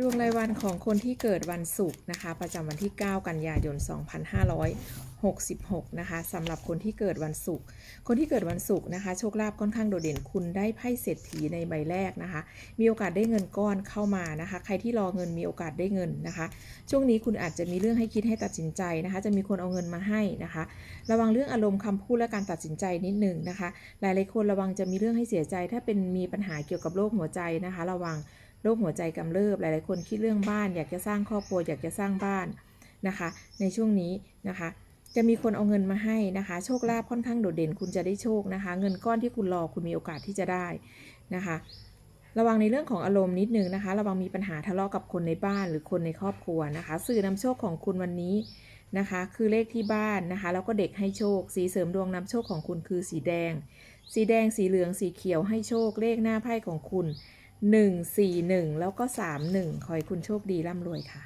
ดวงรายวันของคนที่เกิดวันศุกร์นะคะ ประจำวันที่ 9 กันยายน 2566 นะคะสำหรับคนที่เกิดวันศุกร์คนที่เกิดวันศุกร์นะคะ โชคลาภค่อนข้างโดดเด่นคุณได้ไพ่เศรษฐีในใบแรกนะคะ มีโอกาสได้เงินก้อนเข้ามานะคะ ใครที่รอเงินมีโอกาสได้เงินนะคะ ช่วงนี้คุณอาจจะมีเรื่องให้คิดให้ตัดสินใจนะคะ จะมีคนเอาเงินมาให้นะคะ ระวังเรื่องอารมณ์คำพูดและการตัดสินใจนิดหนึ่งนะคะ หลายๆคนระวังจะมีเรื่องให้เสียใจ ถ้าเป็นมีปัญหาเกี่ยวกับโรคหัวใจนะคะ ระวัง โรคหัวใจกำเริบหลาย ๆ คนคิดเรื่องบ้าน อยากจะสร้างครอบครัวอยากจะสร้างบ้านนะคะ ในช่วงนี้นะคะ จะมีคนเอาเงินมาให้นะคะ โชคลาภค่อนข้างโดดเด่นคุณจะได้โชคนะคะ เงินก้อนที่คุณรอคุณมีโอกาสที่จะได้นะคะ ระวังในเรื่องของอารมณ์นิดนึงนะคะ ระวังมีปัญหาทะเลาะกับคนในบ้านหรือคนในครอบครัวนะคะ สื่อนำโชคของคุณวันนี้นะคะ คือเลขที่บ้านนะคะ แล้วก็เด็กให้โชค สีเสริมดวงนำโชคของคุณคือสีแดง สีแดงสีเหลืองสีเขียวให้โชคเลขหน้าไพ่ของคุณ 1 4 1 แล้วก็ 3 1 ขอให้คุณโชคดีร่ำรวยค่ะ